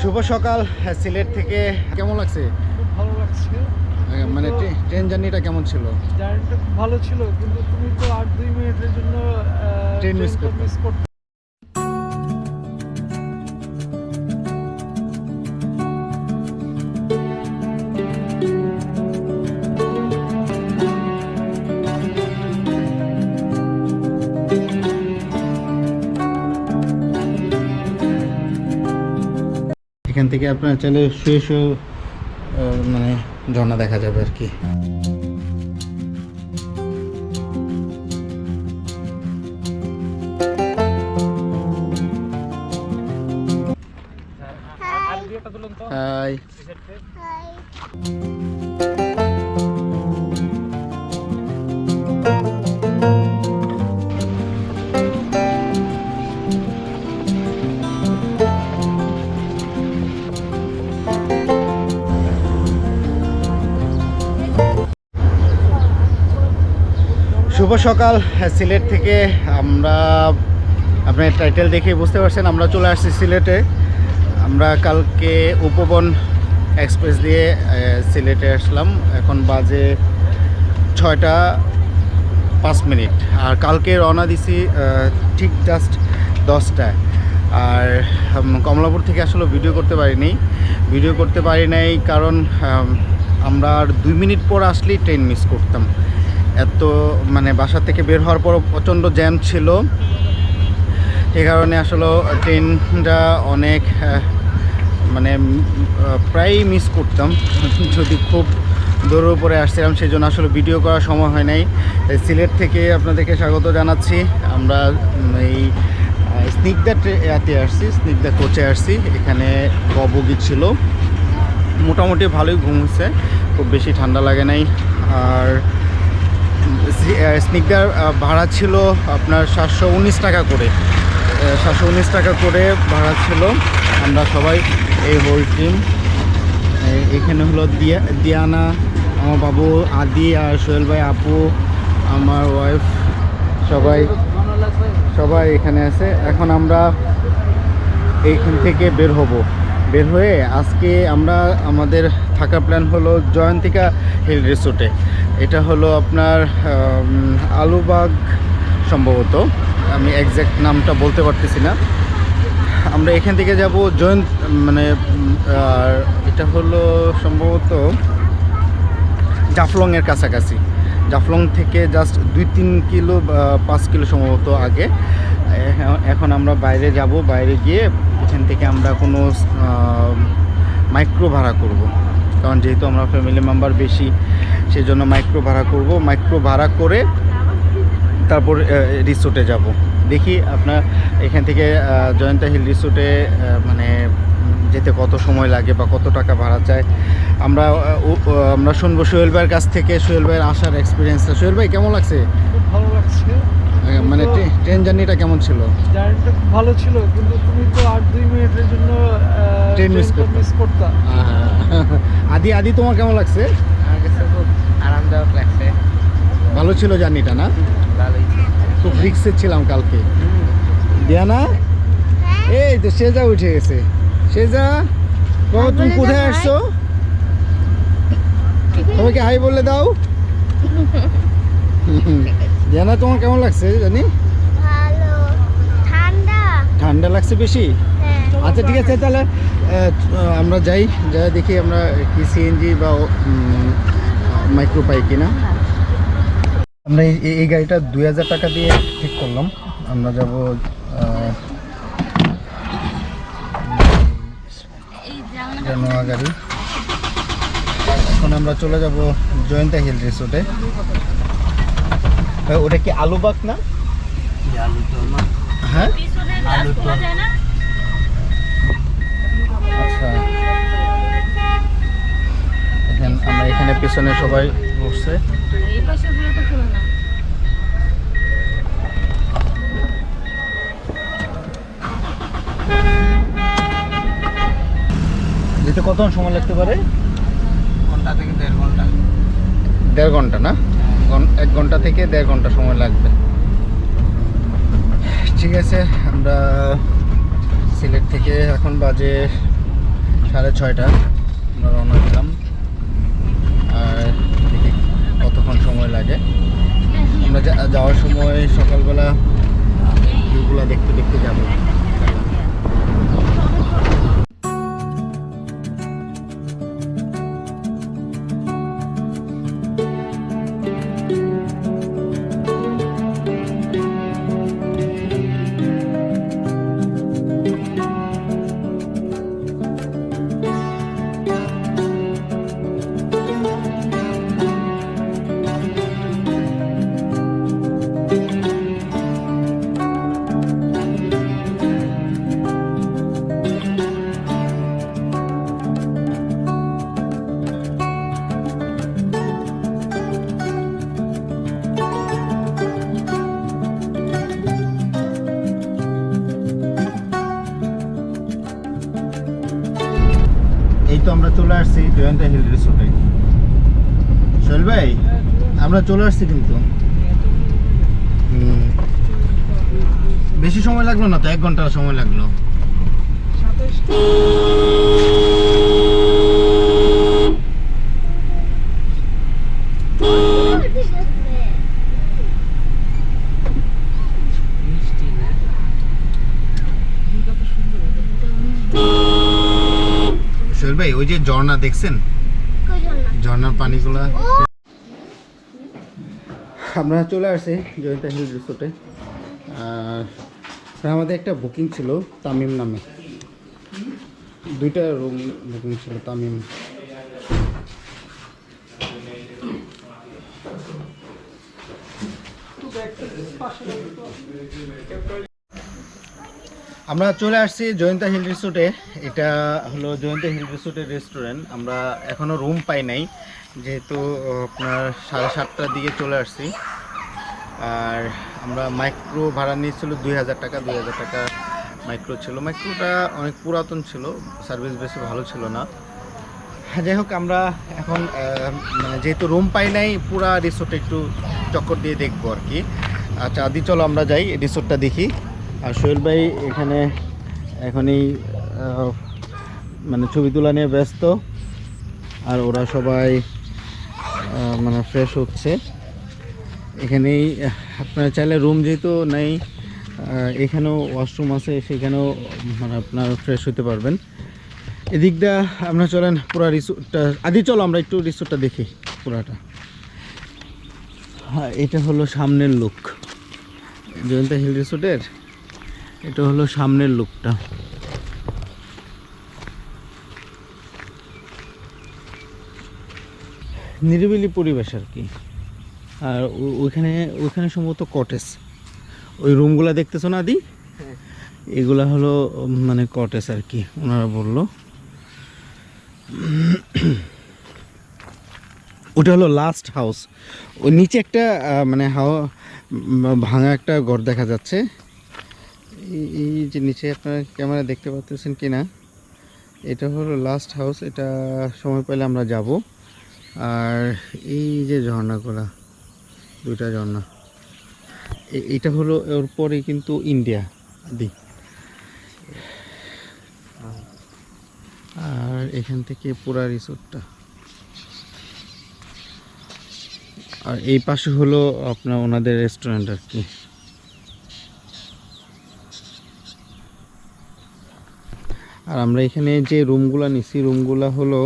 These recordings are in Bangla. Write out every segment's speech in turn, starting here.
শুভ সকাল হ্যাঁ, সিলেট থেকে। কেমন লাগছে? খুব ভালো লাগছে। মানে ট্রেন জার্নিটা কেমন ছিল? জার্নিটা খুব ভালো ছিল কিন্তু তুমি তো আট দুই মিনিটের জন্য ট্রেন। মিস করতে থেকে আপনার চাইলে শুয়ে শুয়ে মানে ঝর্ণা দেখা যাবে আর কি। হাই শুভ সকাল, সিলেট থেকে আমরা, আপনার টাইটেল দেখে বুঝতে পারছেন, আমরা চলে আসছি সিলেটে। আমরা কালকে উপবন এক্সপ্রেস দিয়ে সিলেটে আসলাম। এখন বাজে ছয়টা পাঁচ মিনিট। আর কালকে রওনা দিছি ঠিক জাস্ট দশটায়। আর কমলাপুর থেকে আসলে ভিডিও করতে পারিনি। ভিডিও করতে পারি নাই কারণ আমরা আর দুই মিনিট পর আসলেই ট্রেন মিস করতাম। এত মানে বাসা থেকে বের হওয়ার পরও প্রচণ্ড জ্যাম ছিল। এই কারণে আসলে ট্রেনটা অনেক মানে প্রায়ই মিস করতাম। যদি খুব দৌড়ের উপরে আসছিলাম সেই জন্য আসলে ভিডিও করার সময় হয় নাই। সিলেট থেকে আপনাদেরকে স্বাগত জানাচ্ছি। আমরা এই স্নিগ্ধা ট্রে- ইয়াতে আসছি, স্নিগ্ধা কোচে আসছি। এখানে ববগি ছিল। মোটামুটি ভালোই ঘুম খুব বেশি ঠান্ডা লাগে নাই। আর স্নিগ্ধার ভাড়া ছিল আপনার সাতশো উনিশ টাকা করে। সাতশো উনিশ টাকা করে ভাড়া ছিল। আমরা সবাই এই হোল টিম এখানে হলো দিয়া, দিয়ানা, আমার বাবু আদি আর সোহেল ভাই, আপু, আমার ওয়াইফ সবাই সবাই এখানে আছে। এখন আমরা এইখান থেকে বের হব। বের হয়ে আজকে আমরা আমাদের থাকার প্ল্যান হলো জয়ন্তিকা হিল রিসোর্টে এটা হলো আপনার আলুবাগ সম্ভবত। আমি একজ্যাক্ট নামটা বলতে পারতেছি না। আমরা এখান থেকে যাব জয়ন্ত মানে আর এটা হলো সম্ভবত জাফলংয়ের কাছাকাছি। জাফলং থেকে জাস্ট দুই তিন কিলো পাঁচ কিলো সম্ভবত আগে। এখন আমরা বাইরে যাব, বাইরে গিয়ে এখান থেকে আমরা কোনো মাইক্রো ভাড়া করব। কারণ যেহেতু আমরা ফ্যামিলি মেম্বার বেশি সেই জন্য মাইক্রো ভাড়া করব। মাইক্রো ভাড়া করে তারপর রিসোর্টে যাব। দেখি আপনার এখান থেকে জয়ন্তা হিল রিসোর্টে মানে যেতে কত সময় লাগে বা কত টাকা ভাড়া চায়। আমরা আমরা শুনব সোহেল ভাইয়ের কাছ থেকে। সোহেল ভাইয়ের আসার এক্সপিরিয়েন্সটা সোহেল ভাই, কেমন লাগছে? ভালো লাগছে। মানে ট্রেন জার্নিটা কেমন ছিল? জার্নিটা খুব ভালো ছিল কিন্তু তুমি তো আট দুই মিনিটের জন্য ট্রেন মিস করতে। মিস করতাম আহ, আদি আদি তোমার কেমন লাগছে? আমার কাছে খুব আরামদায়ক লাগছে। ভালো ছিল জার্নিটা না? ভালোই খুব রিক্সে ছিলাম কালকে। দিয়ানা? এই তো সেজা উঠে গেছে। সেজা বাবা তুমি কোথায় আসছো? সবাইকে হাই বলে দাও। দিয়ানা তোমার কেমন লাগছে জানি? ভালো। ঠান্ডা? ঠান্ডা লাগছে বেশি? হ্যাঁ। আচ্ছা ঠিক আছে তাহলে আমরা যাই যা দেখি আমরা কি সিএনজি বা মাইক্রো পাই কিনা। আমরা এই গাড়িটা দুই হাজার টাকা দিয়ে ঠিক করলাম। আমরা যাব গাড়ি এখন আমরা চলে যাব জয়ন্তা হিল রিসোর্টে। ওটা কি আলুবাগ না? হ্যাঁ? আচ্ছা। আমরা এখানে পেছনে সবাই বসছে। যেতে কত সময় লাগতে পারে? ঘণ্টা থেকে দেড় ঘণ্টা। দেড় ঘণ্টা না? এক ঘণ্টা থেকে দেড় ঘণ্টা সময় লাগবে। ঠিক আছে, আমরা সিলেট থেকে এখন বাজে সাড়ে ছয়টা। আমরা রওনা দিলাম। আর দেখি কতক্ষণ সময় লাগে। আমরা যাওয়ার সময় সকালবেলা দেখতে দেখতে যাব। সোহেল ভাই আমরা চলে আসছি কিন্তু। বেশি সময় লাগল না তো? এক ঘণ্টা সময় লাগল। সোহেল ভাই ওই যে ঝর্ণা দেখছেন? ঝর্ণার পানিগুলো। আমরা চলে আসছি জয়ন্তা হিল রিসোর্টে। আর আমাদের একটা বুকিং ছিল তামিম নামে। দুইটা রুম বুকিং ছিল তামিম। আমরা চলে আসছি জয়ন্তা হিল রিসোর্টে। এটা হলো জয়ন্তা হিল রিসোর্টের রেস্টুরেন্ট। আমরা এখনও রুম পাই নাই যেহেতু আপনার সাড়ে সাতটার দিকে চলে আসছি। আর আমরা মাইক্রো ভাড়া নিয়েছিল দুই হাজার টাকা দুই হাজার টাকা মাইক্রো ছিল। মাইক্রোটা অনেক পুরাতন ছিল সার্ভিস বেশি ভালো ছিল না। হ্যাঁ, যাই হোক আমরা এখন মানে যেহেতু রুম পাই নাই পুরা রিসোর্টে একটু চক্কর দিয়ে দেখব আর কি। আচ্ছা আদি চলো আমরা যাই রিসোর্টটা দেখি। আর সোহেল ভাই এখানে এখনই মানে ছবি তোলা নিয়ে ব্যস্ত। আর ওরা সবাই মানে ফ্রেশ হচ্ছে। এখানেই আপনারা চাইলে রুম যেহেতু নেই এখানেও ওয়াশরুম আছে, সেখানেও মানে আপনার ফ্রেশ হতে পারবেন। এদিকটা আমরা চলেন পুরো রিসোর্টটা আদি, চলো আমরা একটু রিসোর্টটা দেখি পুরাটা। হ্যাঁ এটা হলো সামনের লুক জয়ন্ত হিল রিসোর্টের এটা হলো সামনের লুকটা নিরিবিলি পরিবেশ আর কি। আর ওইখানে ওইখানে সম্ভবত কটেজ ওই রুমগুলো দেখতেছো না আদি? এগুলা হলো মানে কটেজ আর কি ওনারা বলল। ওটা হলো লাস্ট হাউস ওই নিচে একটা মানে হাওয়া ভাঙা একটা ঘর দেখা যাচ্ছে। এই- এই যে নিচে আপনারা ক্যামেরা দেখতে পাচ্ছেন কি না এটা হলো লাস্ট হাউস এটা সময় পেলে আমরা যাব। আর এই যে ঝর্ণাগুলা দুইটা ঝর্ণা এটা হলো ওর পরে কিন্তু ইন্ডিয়া, দি। আর এখান থেকে পুরা রিসোর্টটা। আর এই পাশে হলো আপনার ওনাদের রেস্টুরেন্ট আর কি। আর আমরা এখানে যে রুমগুলো নিছি, রুমগুলো হলো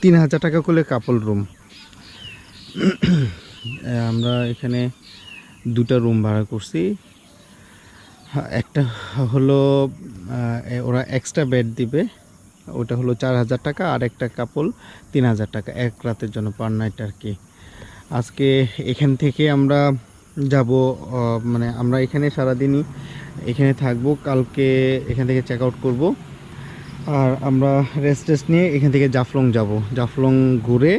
তিন হাজার টাকা করে কাপল রুম আমরা এখানে দুটা রুম ভাড়া করছি। হ্যাঁ, একটা হলো ওরা এক্সট্রা বেড দিবে। ওটা হলো চার হাজার টাকা আর একটা কাপল তিন হাজার টাকা এক রাতের জন্য পার নাইট আর কি। আজকে এখান থেকে আমরা যাব মানে আমরা এখানে সারাদিনই এখানে থাকব। কালকে এখান থেকে চেক আউট করব। আর আমরা রেস্ট টেস্ট নিয়ে এখান থেকে জাফলং যাব। জাফলং ঘুরে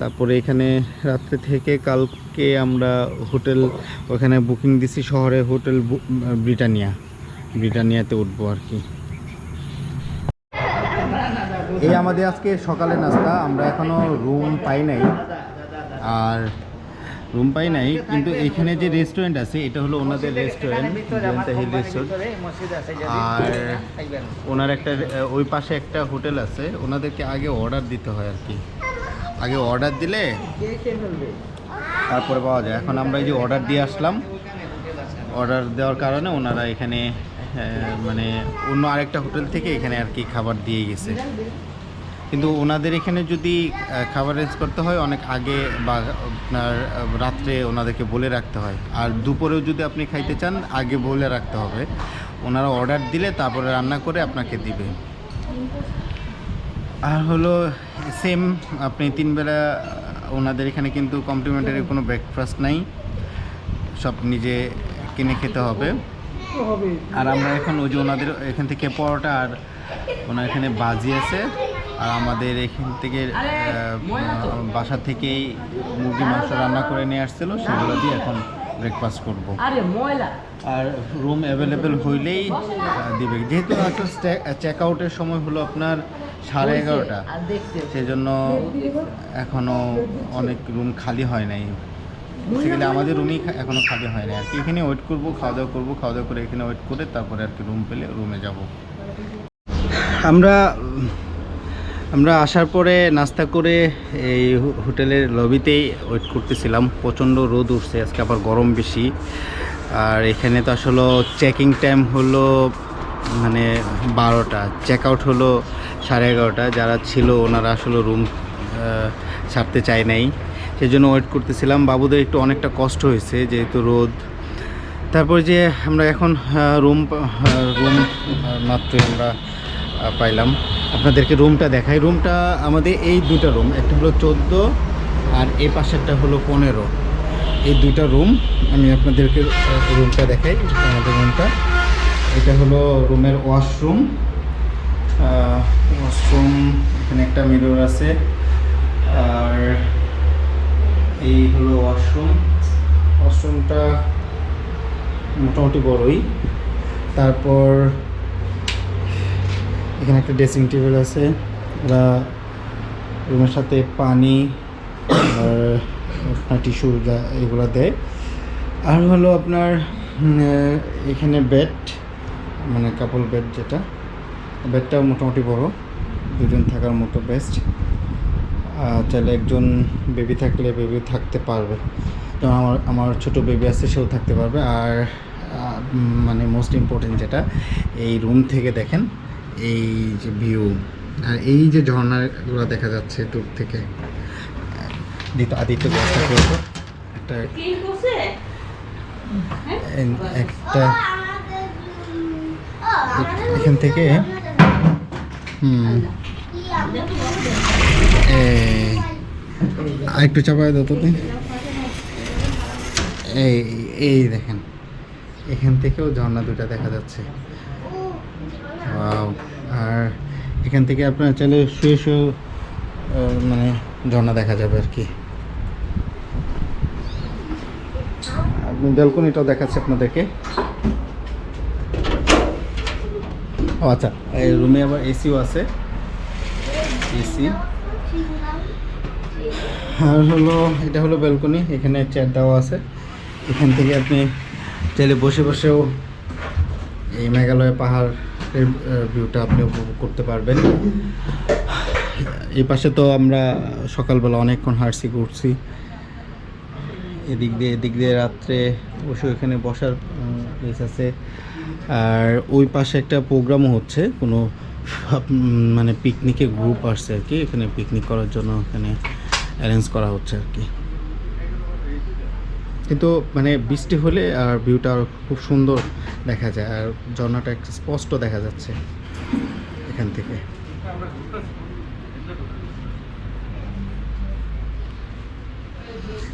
তারপরে এখানে রাত্রে থেকে কালকে আমরা হোটেল, ওখানে বুকিং দিছি শহরে হোটেল ব্রিটানিয়া। ব্রিটানিয়াতে উঠবো আর কি। এই আমাদের আজকে সকালে নাস্তা, আমরা এখনও রুম পাই নাই। আর রুম পাই নাই, কিন্তু এখানে যে রেস্টুরেন্ট আছে, এটা হলো ওনাদের রেস্টুরেন্ট হিল রেস্টুরেন্ট আর ওনার একটা ওই পাশে একটা হোটেল আছে, ওনাদেরকে আগে অর্ডার দিতে হয় আর কি। আগে অর্ডার দিলে তারপরে পাওয়া যায়। এখন আমরা এই যে অর্ডার দিয়ে আসলাম অর্ডার দেওয়ার কারণে ওনারা এখানে মানে অন্য আরেকটা হোটেল থেকে এখানে আর কি খাবার দিয়ে গেছে। কিন্তু ওনাদের এখানে যদি খাবার রেঞ্জ করতে হয়, অনেক আগে বা আপনার রাত্রে ওনাদেরকে বলে রাখতে হয়। আর দুপুরেও যদি আপনি খাইতে চান, আগে বলে রাখতে হবে। ওনারা অর্ডার দিলে তারপরে রান্না করে আপনাকে দিবে। আর হলো সেম আপনি তিনবেলা ওনাদের এখানে কিন্তু কমপ্লিমেন্টারি কোনো ব্রেকফাস্ট নাই। সব নিজে কিনে খেতে হবে। আর আমরা এখন ওই যে ওনাদের এখান থেকে পরোটা আর ওনার এখানে বাজি আছে। আর আমাদের এখান থেকে বাসা থেকেই মুরগি মাংস রান্না করে নিয়ে আসছিল সেগুলো দিয়ে এখন ব্রেকফাস্ট করব। আরে রুম অ্যাভেলেবেল হইলেই দিবে। যেহেতু চেক আউটের সময় হলো আপনার সাড়ে এগারোটা আর দেখতে। সেই জন্য এখনও অনেক রুম খালি হয় নাই। সেখানে আমাদের রুমই এখনও খালি হয় নাই। আর কি এখানে ওয়েট করব খাওয়া দাওয়া করব খাওয়া দাওয়া করে এখানে ওয়েট করে তারপরে আর কি রুম পেলে রুমে যাব। আমরা আমরা আসার পরে নাস্তা করে এই হোটেলের লবিতেই ওয়েট করতেছিলাম। প্রচণ্ড রোদ উঠছে, আজকে আবার গরম বেশি। আর এখানে তো আসলে চেকিং টাইম হলো মানে বারোটা। চেক আউট হলো সাড়ে এগারোটা। যারা ছিল ওনারা আসলে রুম ছাড়তে চায় নাই। সেই জন্য ওয়েট করতেছিলাম। বাবুদের একটু অনেকটা কষ্ট হয়েছে, যেহেতু রোদ। তারপর যে আমরা এখন রুম রুম মাত্রই আমরা পাইলাম। আপনাদেরকে রুমটা দেখাই। রুমটা আমাদের এই দুটা রুম একটা হলো চোদ্দ আর এই পাশেরটা হলো পনেরো। এই দুইটা রুম আমি আপনাদেরকে রুমটা দেখাই, আমাদের রুমটা এটা হলো রুমের ওয়াশরুম ওয়াশরুম এখানে একটা মিরর আছে। আর এই হলো ওয়াশরুম ওয়াশরুমটা মোটামুটি বড়ই। তারপর এখানে একটা ড্রেসিং টেবিল আছে। ওরা রুমের সাথে পানি আর টিস্যু এগুলো দেয়। আর হলো আপনার এখানে বেড মানে কাপল বেড যেটা। বেডটাও মোটামুটি বড়, দুজন থাকার মতো বেস্ট চাইলে একজন বেবি থাকলে বেবি থাকতে পারবে। যেমন আমার আমার ছোটো বেবি আছে, সেও থাকতে পারবে। আর মানে মোস্ট ইম্পর্টেন্ট যেটা, এই রুম থেকে দেখেন এই যে ভিউ আর এই যে ঝর্ণাগুলো দেখা যাচ্ছে দূর থেকে। দিত আদিত্য ব্যবস্থা করব একটা এন- একটা আমাদের উম, ও, আমাদের এখান থেকে হুম। কি আমাদের চাপায় দাও তো তুমি। এই এই দেখেন। এখান থেকেও ঝর্ণা দুটা দেখা যাচ্ছে! আর এখান থেকে আপনার চাইলে শুয়ে শুয়ে মানে ঝর্ণা দেখা যাবে আর কি। আপনি ব্যালকনিটাও দেখাচ্ছে আপনাদেরকে। ও আচ্ছা এই রুমে আবার এসিও আছে। এসি। আর হলো, এটা হলো ব্যালকনি, এখানে চেয়ার দেওয়া আছে। এখান থেকে আপনি চাইলে বসে বসেও এই মেঘালয় পাহাড়ের ভিউটা আপনি উপভোগ করতে পারবেন। এই পাশে তো আমরা সকালবেলা অনেকক্ষণ হাঁটছি, ঘুরছি। এদিক দিয়ে এদিক দিয়ে রাত্রে বসে এখানে বসার প্লেস আছে। আর ওই পাশে একটা প্রোগ্রামও হচ্ছে, কোনো মানে পিকনিকের গ্রুপ আসছে আর কি। এখানে পিকনিক করার জন্য এখানে অ্যারেঞ্জ করা হচ্ছে আর কি। কিন্তু মানে বৃষ্টি হলে আর ভিউটা খুব সুন্দর দেখা যায়, আর ঝর্ণাটা একটু স্পষ্ট দেখা যাচ্ছে এখান থেকে।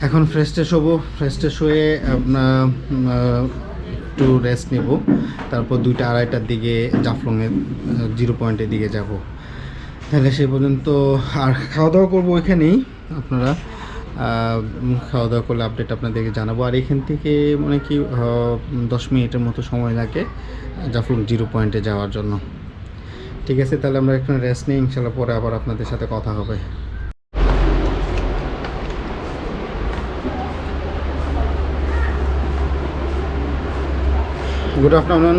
এখন ফ্রেশ ট্রেশ হব ফ্রেশ ট্রেশ হয়ে একটু রেস্ট নেব। তারপর দুইটা আড়াইটার দিকে জাফলংয়ের জিরো পয়েন্টের দিকে যাব। তাহলে সে পর্যন্ত আর খাওয়া দাওয়া করব ওইখানেই আপনারা। খাওয়া দাওয়া করলে আপডেট আপনাদেরকে জানাব। আর এখান থেকে মানে কি দশ মিনিটের মতো সময় লাগে জাফলং জিরো পয়েন্টে যাওয়ার জন্য। ঠিক আছে, তাহলে আমরা এখানে রেস্ট নিই ইনশাল্লাহ পরে আবার আপনাদের সাথে কথা হবে। গুড আফটারনুন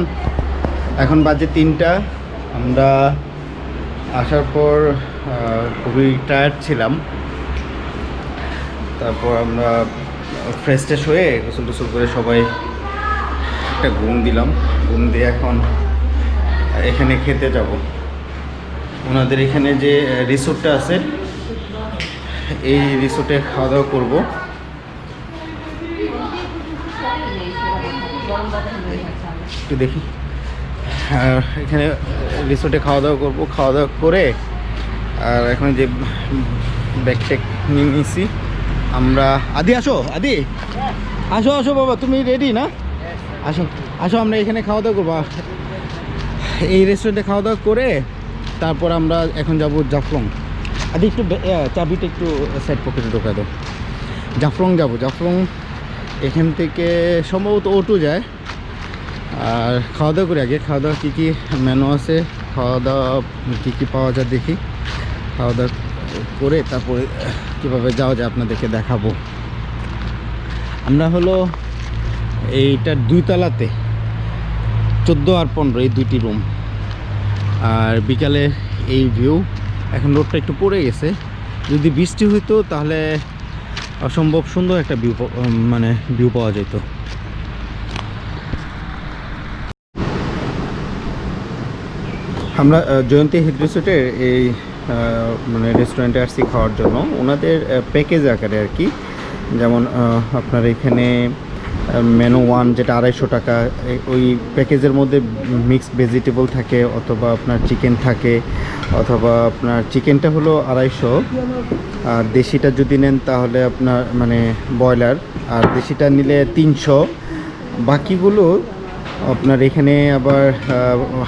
এখন বাজে তিনটা। আমরা আসার পর খুবই টায়ার্ড ছিলাম। তারপর আমরা ফ্রেশ ট্রেশ হয়ে গোসল টোসল করে সবাই একটা ঘুম দিলাম। ঘুম দিয়ে এখন এখানে খেতে যাব। ওনাদের এখানে যে রিসোর্টটা আছে, এই রিসোর্টে খাওয়া দাওয়া করব। একটু দেখি। এখানে রিসোর্টে খাওয়া দাওয়া করব। খাওয়া দাওয়া করে আর এখন যে ব্যাগ ট্যাগ নিয়ে নিয়েছি আমরা, আদি আসো আদি। আসো আসো বাবা, তুমি রেডি না? আসো আসো, আমরা এখানে খাওয়া দাওয়া করব। এই রেস্টুরেন্টে খাওয়া দাওয়া করে তারপর আমরা এখন যাব জাফলং। আদি, একটু চাবিটা একটু সাইড পকেটে ঢোকা দাও। জাফলং যাব, জাফলং এখান থেকে সম্ভবত অটো যায়। আর খাওয়া দাওয়া করি আগে, খাওয়া দাওয়া কী কী মেনু আছে, খাওয়া দাওয়া কী কী পাওয়া যায় দেখি। খাওয়া দাওয়া করে তারপরে কীভাবে যাওয়া যায় আপনাদেরকে দেখাবো। আমরা হলো এইটার দুই তলাতে চোদ্দ আর পনেরো এই দুইটি রুম আর বিকালে এই ভিউ এখন রোডটা একটু পড়ে গেছে। যদি বৃষ্টি হইতো তাহলে অসম্ভব সুন্দর একটা ভিউ মানে ভিউ পাওয়া যেত। আমরা জয়ন্তী হিট রিসোর্টের এই মানে রেস্টুরেন্টে আসছি খাওয়ার জন্য। ওনাদের প্যাকেজ আকারে আর কি। যেমন আপনার এখানে মেনু ওয়ান যেটা আড়াইশো টাকা ওই প্যাকেজের মধ্যে মিক্সড ভেজিটেবল থাকে, অথবা আপনার চিকেন থাকে, অথবা আপনার চিকেনটা হলো আড়াইশো। আর দেশিটা যদি নেন তাহলে আপনার মানে ব্রয়লার। আর দেশিটা নিলে তিনশো। বাকিগুলো আপনার এখানে আবার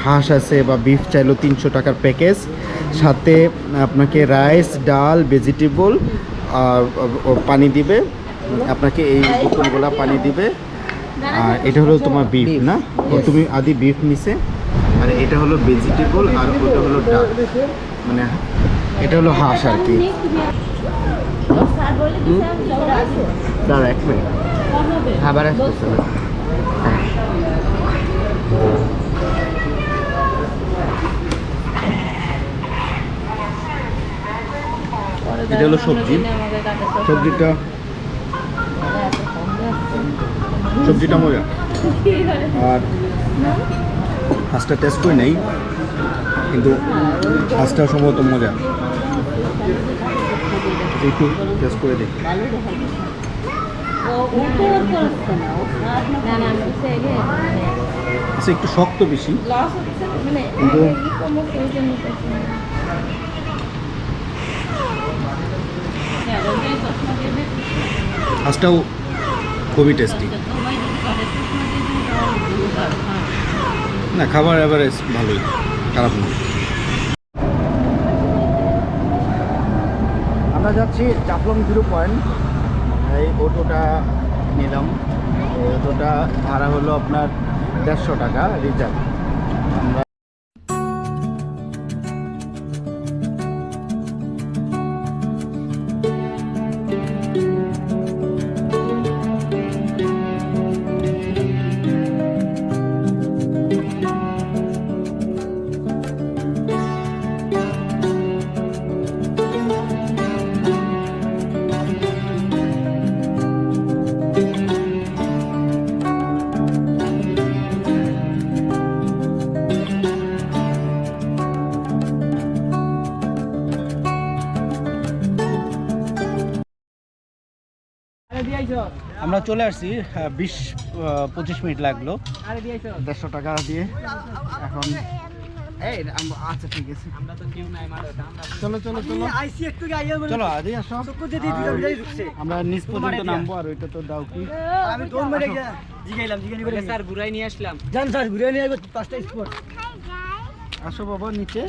হাঁস আছে বা বিফ চাইলেও তিনশো টাকার প্যাকেজ সাথে আপনাকে রাইস ডাল ভেজিটেবল আর পানি দিবে। আপনাকে এই বোতলগুলা পানি দিবে। আর এটা হলো তোমার বিফ না? তুমি আদি বিফ নিছে। আর এটা হলো ভেজিটেবল আর ওটা হলো ডাল। মানে এটা হলো হাঁস আর কি। দাঁড়া এক মিনিট খাবার আসতেছে। হলো সবজি। সবজিটা সবজিটা মজা। আর হাঁসটা টেস্ট করে নেই, কিন্তু হাঁসটা সম্ভবত মজা। একটু টেস্ট করে দেখি। আচ্ছা একটু শক্ত বেশি। কিন্তু হাঁসটাও খুবই টেস্টি না, খাবার অ্যাভারেজ ভালোই, খারাপ না। আমরা যাচ্ছি জাফলং জিরো পয়েন্ট। এই অটোটা নিলাম। এই অটোটা ভাড়া হলো আপনার দেড়শো টাকা, রিজার্ভ। আমরা চলে আসছি বিশ পঁচিশ মিনিট লাগল। দেড়শো টাকা দিয়ে এখন। এই আচ্ছা ঠিক আছে। চলো চলো চলো। চলো আজই আসো। আর আমরা নিচ পর্যন্ত নামবো আর ওইটা তো দাও কি। স্যার ঘুরাই নিয়ে আসলাম। আসো বাবা নিচে।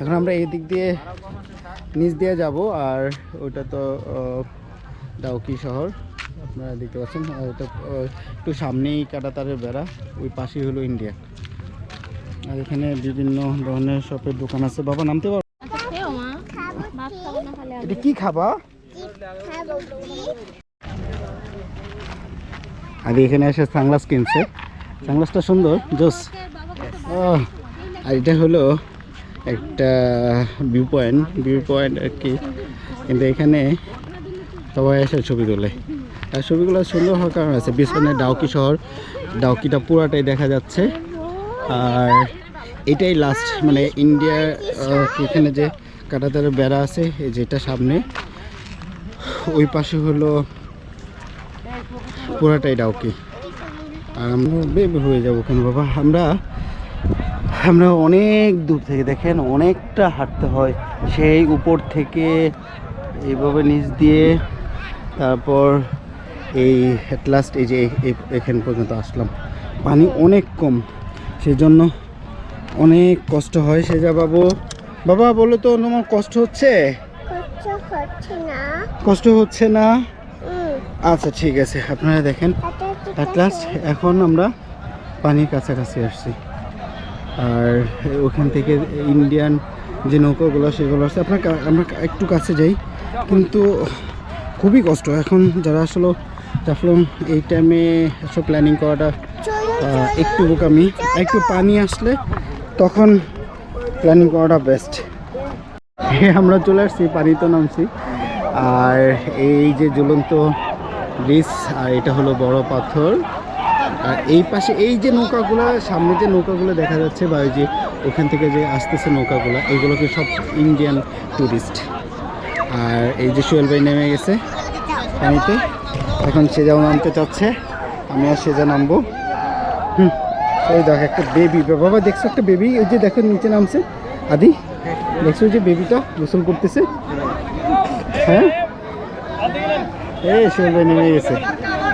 এখন আমরা এই দিক দিয়ে নিচ দিয়ে যাব, আর ওটা তো ডাউকি শহর, আপনারা দেখতে পাচ্ছেন। আর ওটা একটু সামনেই কাটাতারের বেড়া, ওই পাশেই হলো ইন্ডিয়া। আর এখানে বিভিন্ন ধরনের শপের দোকান আছে। বাবা, নামতে পারো? এটা কি খাবা? আদি এখানে এসে সানগ্লাস কিনছে। সানগ্লাসটা সুন্দর, জোস। আর এটা হলো একটা ভিউ পয়েন্ট ভিউ পয়েন্ট আর কি। কিন্তু এখানে সবাই এসে ছবি তোলে। আর ছবিগুলো সুন্দর হওয়ার কারণ আছে, পিছনে ডাউকি শহর। ডাউকিটা পুরাটাই দেখা যাচ্ছে। আর এটাই লাস্ট মানে ইন্ডিয়ার এখানে যে কাটাতারের বেড়া আছে যেটা সামনে, ওই পাশে হলো পুরাটাই ডাউকি। আর আমরা বেবি হয়ে যাব কেন বাবা। আমরা আমরা অনেক দূর থেকে দেখেন অনেকটা হাঁটতে হয়। সেই উপর থেকে এইভাবে নিচ দিয়ে তারপর এই লাস্ট এই যে এখান পর্যন্ত আসলাম। পানি অনেক কম সেই জন্য অনেক কষ্ট হয়। সে যা বাবু বাবা বলো তো তোমার কষ্ট হচ্ছে? কষ্ট হচ্ছে না। আচ্ছা ঠিক আছে। আপনারা দেখেন অ্যাট লাস্ট এখন আমরা পানির কাছাকাছি আসছি। আর ওখান থেকে ইন্ডিয়ান যে নৌকাগুলো সেগুলো আসছে আপনার আমরা একটু কাছে যাই। কিন্তু খুবই কষ্ট। এখন যারা আসলে জাফলং এই টাইমে সব প্ল্যানিং করাটা একটু বোকামি। একটু পানি আসলে তখন প্ল্যানিং করাটা বেস্ট আমরা চলে আসছি, পানিতে নামছি। আর এই যে ঝুলন্ত ব্রিজ আর এটা হলো বড় পাথর। আর এই পাশে এই যে নৌকাগুলো, সামনে যে নৌকাগুলো দেখা যাচ্ছে বা ওই যে ওখান থেকে যে আসতেছে নৌকাগুলো এইগুলোকে সব ইন্ডিয়ান ট্যুরিস্ট আর এই যে সোহেল ভাই নেমে গেছে পানিতে। এখন সেজাও নামতে চাচ্ছে আমি আর সেজা নামবো। হুম ওই দেখ একটা বেবি বাবা দেখছ একটা বেবি ওই যে দেখো নিচে নামছে। আদি, দেখছ যে বেবিটা গোসল করতেছে? হ্যাঁ? এই সোহেল ভাই নেমে গেছে।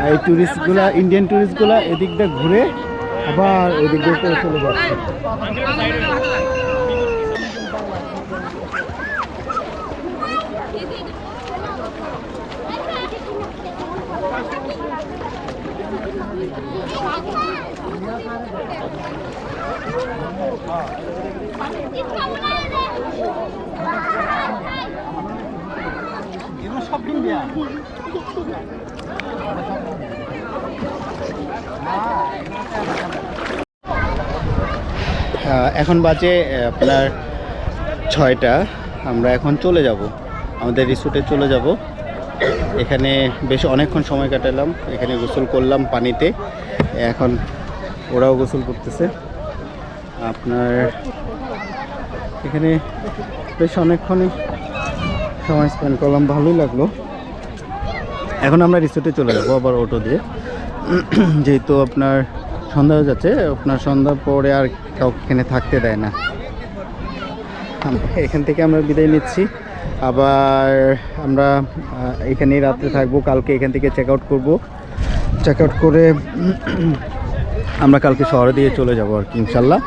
এই টুরিস্টগুলা ইন্ডিয়ান ট্যুরিস্টগুলা এদিকটা ঘুরে আবার এদিক দিয়ে চলে যাচ্ছে। এখন বাজে আপনার ছয়টা। আমরা এখন চলে যাব। আমাদের রিসোর্টে চলে যাব। এখানে বেশ অনেকক্ষণ সময় কাটালাম। এখানে গোসল করলাম পানিতে। এখন ওরাও গোসল করতেছে। আপনার এখানে বেশ অনেকক্ষণই সময় স্পেন্ড করলাম। ভালোই লাগল। এখন আমরা রিসোর্টে চলে যাব আবার অটো দিয়ে। যেহেতু আপনার সন্ধ্যা হয়ে যাচ্ছে, আপনার সন্ধ্যার পরে আর কাউকে এখানে থাকতে দেয় না। এখান থেকে আমরা বিদায় নিচ্ছি। আবার আমরা এখানেই রাত্রে থাকব। কালকে এখান থেকে চেক আউট করব। চেক আউট করে আমরা কালকে শহরে দিয়ে চলে যাব আর কি, ইনশাল্লাহ।